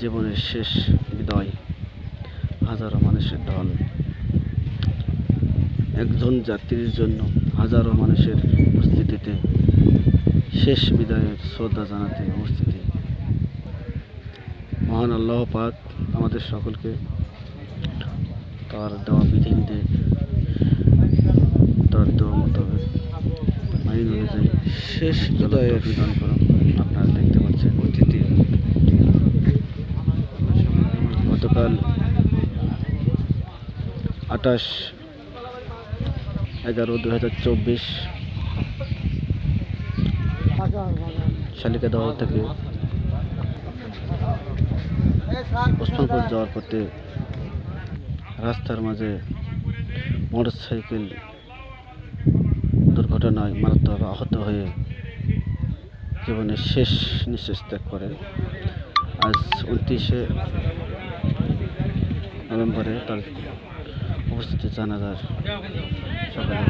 জীবনের শেষ বিদায়, হাজারো মানুষের ধন। একজন যাত্রীর জন্য হাজারো মানুষের উপস্থিতিতে শেষ বিদায়ের শ্রদ্ধা জানাতে উপস্থিতি। মহান আল্লাহ পাক আমাদের সকলকে তার দেওয়া বিধিতে শেষ বিদায়ের বিধান আপনারা দেখতে পাচ্ছেন অতিথি। গতকাল আঠাশ এগারো দু হাজার চব্বিশ শালিকা দেওয়া থেকে ওসমানপুর যাওয়ার পথে রাস্তার মাঝে মোটর সাইকেল দুর্ঘটনায় মারাত্মকভাবে আহত হয়ে জীবনের শেষ নিঃশ্বাস ত্যাগ করেন। আজ উনত্রিশে নভেম্বরে তার উপস্থিতি জানাজার সকালে